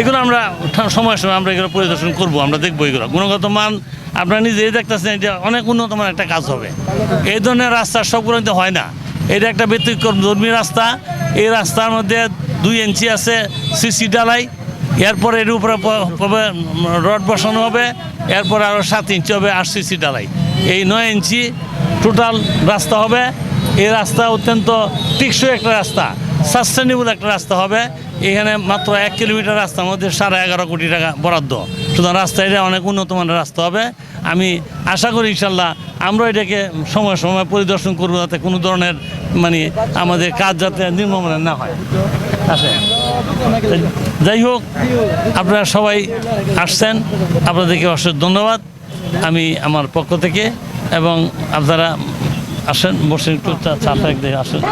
এগুলো আমরা সময় সময় আমরা এগুলো পরিদর্শন করব, আমরা দেখব এগুলো। গুণগত মান আপনারা নিজেই দেখতেছেন, এটা অনেক উন্নত মানের একটা কাজ হবে। এই ধরনের রাস্তা সবগুলো কিন্তু হয় না। এটা একটা ব্যতিক্রম ধর্মী রাস্তা। এই রাস্তার মধ্যে দুই ইঞ্চি আছে সিসি ডালাই এরপরে এর উপরে রড বসানো হবে, এরপর আরও সাত ইঞ্চি হবে আর সিসি ডালাই এই নয় ইঞ্চি টোটাল রাস্তা হবে। এই রাস্তা অত্যন্ত টিকসই একটা রাস্তা। সাস্টেনেবল একটা রাস্তা হবে এখানে মাত্র এক কিলোমিটার রাস্তার মধ্যে সাড়ে এগারো কোটি টাকা বরাদ্দ সুতরাং রাস্তা এটা অনেক উন্নত মানের রাস্তা হবে আমি আশা করি ইনশাল্লাহ আমরা এটাকে সময় সময় পরিদর্শন করব যাতে কোনো ধরনের মানে আমাদের কাজ যাতে নির্মমানের না হয় আসে যাই হোক আপনারা সবাই আসছেন আপনাদেরকে অশেষ ধন্যবাদ আমি আমার পক্ষ থেকে এবং আপনারা আসেন বসে একটু চা আসেন